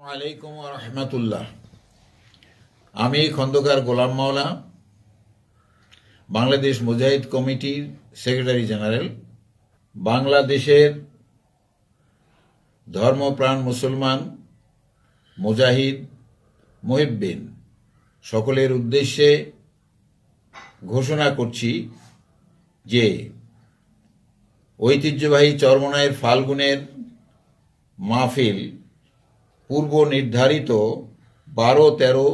আলাইকুম রহমতুল্লাহ আমি খন্দকার গোলাম মাওলা, বাংলাদেশ মুজাহিদ কমিটির সেক্রেটারি জেনারেল, বাংলাদেশের ধর্মপ্রাণ মুসলমান মুজাহিদ মুহিব্বিন, সকলের উদ্দেশ্যে ঘোষণা করছি যে ঐতিহ্যবাহী চরমনায়ের ফাল্গুনের মাহফিল পূর্ব নির্ধারিত বারো, তেরো,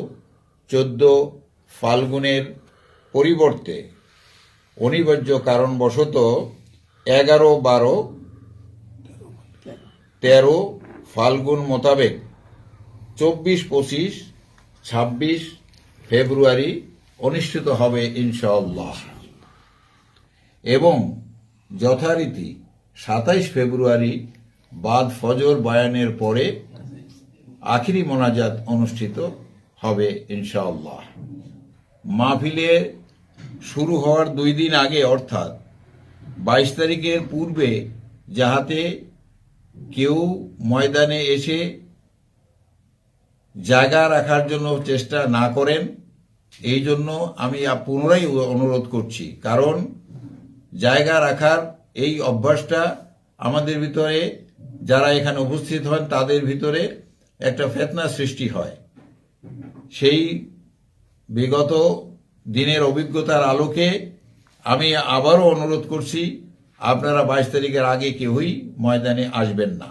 চোদ্দ ফাল্গুনের পরিবর্তে অনিবার্য কারণবশত এগারো, বারো, তেরো ফাল্গুন মোতাবেক চব্বিশ, পঁচিশ, ছাব্বিশ ফেব্রুয়ারি অনুষ্ঠিত হবে ইনশাআল্লাহ। এবং যথারীতি সাতাইশ ফেব্রুয়ারি বাদ ফজর বায়ানের পরে আখিরি মোনাজাত অনুষ্ঠিত হবে ইনশাআল্লাহ। মাহফিলে শুরু হওয়ার দুই দিন আগে, অর্থাৎ বাইশ তারিখের পূর্বে যাহাতে কেউ ময়দানে এসে জায়গা রাখার জন্য চেষ্টা না করেন, এই জন্য আমি পুনরায় অনুরোধ করছি। কারণ জায়গা রাখার এই অভ্যাসটা আমাদের ভিতরে, যারা এখানে উপস্থিত হন তাদের ভিতরে একটা ফেতনা সৃষ্টি হয়। সেই বিগত দিনের অভিজ্ঞতার আলোকে আমি আবারও অনুরোধ করছি, আপনারা বাইশ তারিখের আগে কেউই ময়দানে আসবেন না।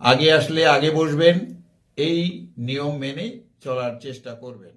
আগে আসলে আগে বসবেন, এই নিয়ম মেনে চলার চেষ্টা করবেন।